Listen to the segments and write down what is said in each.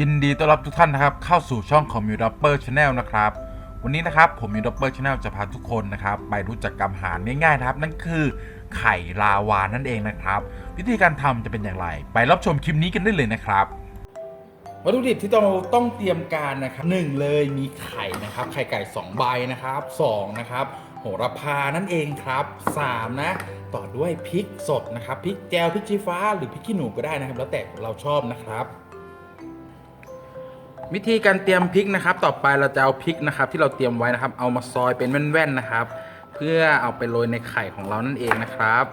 ยินดีต้อนรับทุกท่านนะครับ เข้าสู่ช่องของมิวดับเบิลชาแนลนะครับ วันนี้นะครับผมมิวดับเบิลชาแนลจะพาทุกคนนะครับ ไปรู้จักกับอาหารง่ายๆนะครับ นั่นคือไข่ลาวานั่นเองนะครับ วิธีการทำจะเป็นอย่างไร ไปรับชมคลิปนี้กันได้เลยนะครับวัตถุดิบที่ต้องต้องเตรียมการนะครับหนึ่งเลยมีไข่นะครับ ไข่ไก่2ใบนะครับ2นะครับโหระพานั่นเองครับ3นะต่อด้วยพริกสดนะครับพริกแจวพริกชี้ฟ้าหรือพริกขี้หนูก็ได้นะครับ แล้วแต่เราชอบนะครับ วิธีการเตรียมพริกนะครับ ต่อไปเราจะเอาพริกนะครับ ที่เราเตรียมไว้นะครับ เอามาซอยเป็นแว่นๆนะครับ เพื่อเอาไปโรยในไข่ของเรานั่นเองนะครับ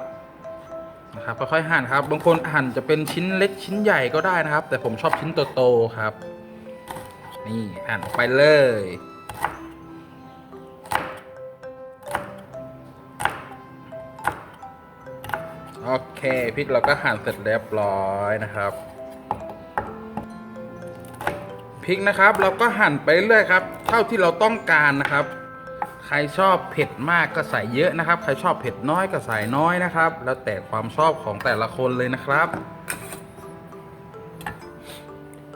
นะครับค่อยๆหั่นครับบางคนหั่นจะเป็นชิ้นเล็กชิ้นใหญ่ก็ได้นะครับ แต่ผมชอบชิ้นโตๆครับ นี่หั่นไปเลยโอเคพริกเราก็หั่นเสร็จเรียบร้อยนะครับ พริกนะครับ เราก็หั่นไปเรื่อยครับ เท่าที่เราต้องการนะครับ ใครชอบเผ็ดมากก็ใส่เยอะนะครับ ใครชอบเผ็ดน้อยก็ใส่น้อยนะครับ แล้วแต่ความชอบของแต่ละคนเลยนะครับ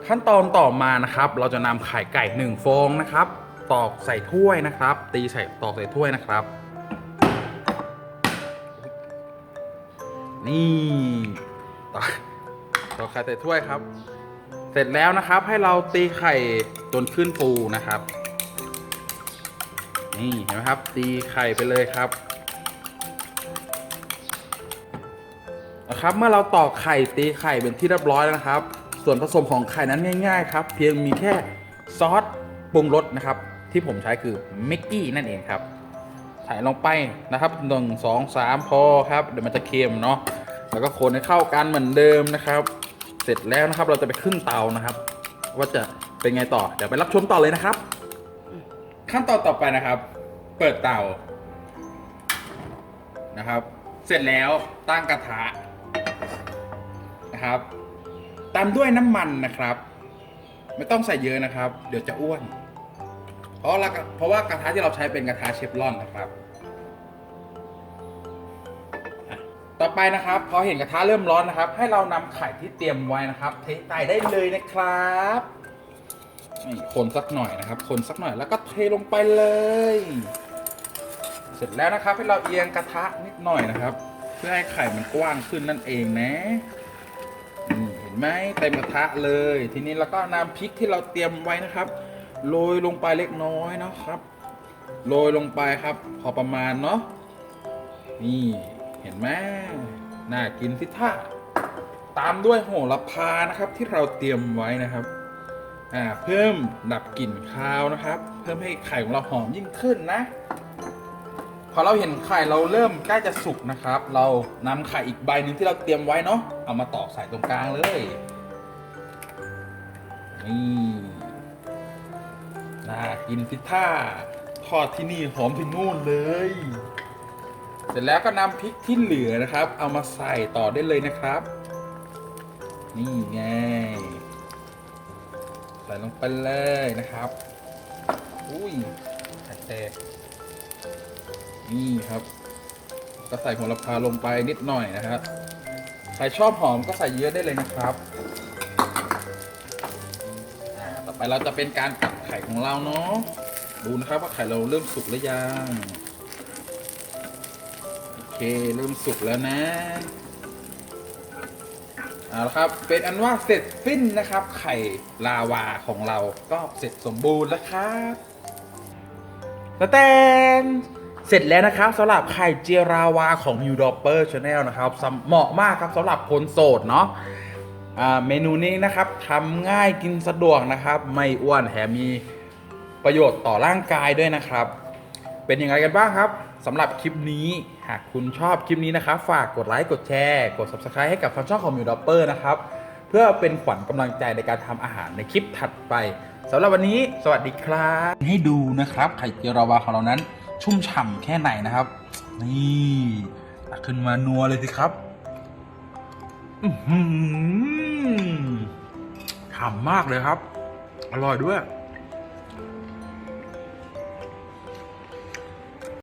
ขั้นตอนต่อมานะครับ เราจะนำไข่ไก่หนึ่งฟองนะครับ ตอกใส่ถ้วยนะครับ ตีใส่ตอกใส่ถ้วยนะครับ นี่ตอกตอกไข่ใส่ถ้วยครับ เสร็จแล้วนะครับให้เราตีไข่จนขึ้นฟูนะครับ นี่เห็นไหมครับ ตีไข่ไปเลยครับนะครับเมื่อเราตอกไข่ตีไข่เป็นที่เรียบร้อยแล้วนะครับ ส่วนผสมของไข่นั้นง่าย ๆ ครับ เพียงมีแค่ซอสปรุงรสนะครับ ที่ผมใช้คือมิกกี้นั่นเองครับใส่ลงไปนะครับหนึ่งสองสามพอครับ เดี๋ยวมันจะเค็มเนาะแล้วก็คนให้เข้ากันเหมือนเดิมนะครับ สร็จแล้วนะครับ เราจะไปขึ้นเตานะครับ ว่าจะเป็นไงต่อ เดี๋ยวไปรับชมต่อเลยนะครับ ขั้นตอนต่อไปนะครับ เปิดเตานะครับ เสร็จแล้วตั้งกระทะนะครับ ตามด้วยน้ำมันนะครับ ไม่ต้องใส่เยอะนะครับ เดี๋ยวจะอ้วนเพราะละเพราะว่ากระทะที่เราใช้เป็นกระทะเชฟรอนนะครับ ไปนะครับ พอเห็นกระทะเริ่มร้อนนะครับ ให้เรานำไข่ที่เตรียมไว้นะครับ เทใส่ได้เลยนะครับนี่คนสักหน่อยนะครับ คนสักหน่อยแล้วก็เทลงไปเลย เสร็จแล้วนะครับให้เราเอียงกระทะนิดหน่อยนะครับ เพื่อให้ไข่มันกว้างขึ้นนั่นเองนะนี่เห็นไหมเต็มกระทะเลย ทีนี้เราก็นำพริกที่เราเตรียมไว้นะครับโรยลงไปเล็กน้อยนะครับโรยลงไปครับ พอประมาณเนาะนี่ ห็นไหมน่ากินสิท่าตามด้วยโหระพานะครับที่เราเตรียมไว้นะครับอ่าเพิ่มดับกลิ่นคาวนะครับ เพิ่มให้ไข่ของเราหอมยิ่งขึ้นนะ พอเราเห็นไข่เราเริ่มใกล้จะสุกนะครับ เรานำไข่อีกใบหนึ่งที่เราเตรียมไว้เนาะเอามาตอกใส่ตรงกลางเลยนี่น่ากินพิท่าทอดที่นี่หอมที่นู่นเลย เสร็จแล้วก็นำพริกที่เหลือนะครับ เอามาใส่ต่อได้เลยนะครับ นี่ไงใส่ลงไปเลยนะครับ อุ้ยไข่แตกนี่ครับ ก็ใส่โหระพาลงไปนิดหน่อยนะครับใครชอบหอมก็ใส่เยอะได้เลยนะครับต่อไปเราจะเป็นการตักไข่ของเราเนาะดูนะครับว่าไข่เราเริ่มสุกหรือยัง เคเริ่มสุกแล้วนะเอาละครับเป็นอันว่าเสร็จสิ้นนะครับ ไข่ลาวาของเราก็เสร็จสมบูรณ์แล้วครับสแตนเสร็จแล้วนะครับสำหรับไข่เจียราวาของ New Dopper Channel นะครับเหมาะมากครับสำหรับคนโสดเนาะเมนูนี้นะครับทำง่ายกินสะดวกนะครับ ไม่อ้วนแถมมีประโยชน์ต่อร่างกายด้วยนะครับ เป็นยังไงกันบ้างครับสำหรับคลิปนี้ หากคุณชอบคลิปนี้นะครับ ฝากกดไลค์กดแชร์กด Subscribe ให้กับช่องของมิวดอปเปอร์นะครับ เพื่อเป็นขวัญกำลังใจในการทำอาหารในคลิปถัดไปสำหรับวันนี้สวัสดีครับ ให้ดูนะครับไข่เจียวราวาของเรานั้น ชุ่มฉ่ำแค่ไหนนะครับ นี่ขึ้นมานัวเลยสิครับอือหือฉ่ำมากเลยครับ อร่อยด้วย